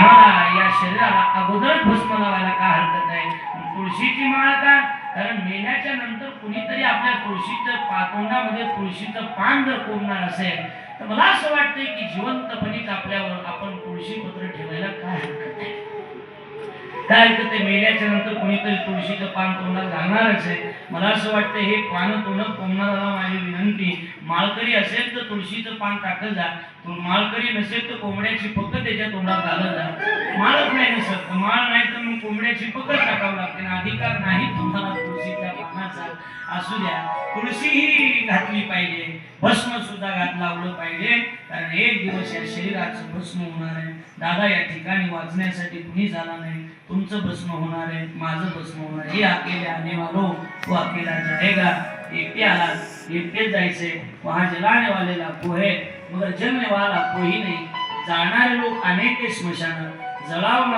आम्हाला या शरीराला अगोदर भस्म लावायला काय हरकत नाही. तुळशीची माळ का कारण मेल्याच्या नंतर कुणीतरी आपल्या तुळशीचं पातोंडामध्ये तुळशीचं पान जर कोरणार असेल तर मला असं वाटतंय की जिवंतपणीच आपल्यावर आपण तुळशी पत्र ठेवायला काय हरकत त्या इथं ते मेल्याच्या नंतर कोणीतरी तुळशीचं पान तोंडात घालणारच आहे. मला असं वाटतं हे पानं तोंडात कोंबणारा माझी विनंती. माळकरी असेल तर तुळशीचं पान टाकत जा. माळकरी नसेल तर कोंबड्याची पकड त्याच्या तोंडात घालत जा. माळच नाही नसत माळ नाही तर मग कोंबड्याची पकड टाकावं लागते आणि अधिकार नाही तुम्हाला तुळशीच्या पानाचा. असू द्या. तुळशी ही घातली पाहिजे. भस्म सुद्धा घात लावलं पाहिजे. कारण एक दिवस या शरीराचं भस्म होणार आहे. दादा या ठिकाणी वाचण्यासाठी कुणी झाला नाही. तुमचं भस्म होणार आहे माझं भस्म होणार आहे. हे अकेले आने वालो तो अकेला जाएगा एकटे आला एकटेच जायचे वहा जलाने वाले लाखो है मगर जलने वाला कोई नाही जाणारे लोक अनेक स्मशान जळाव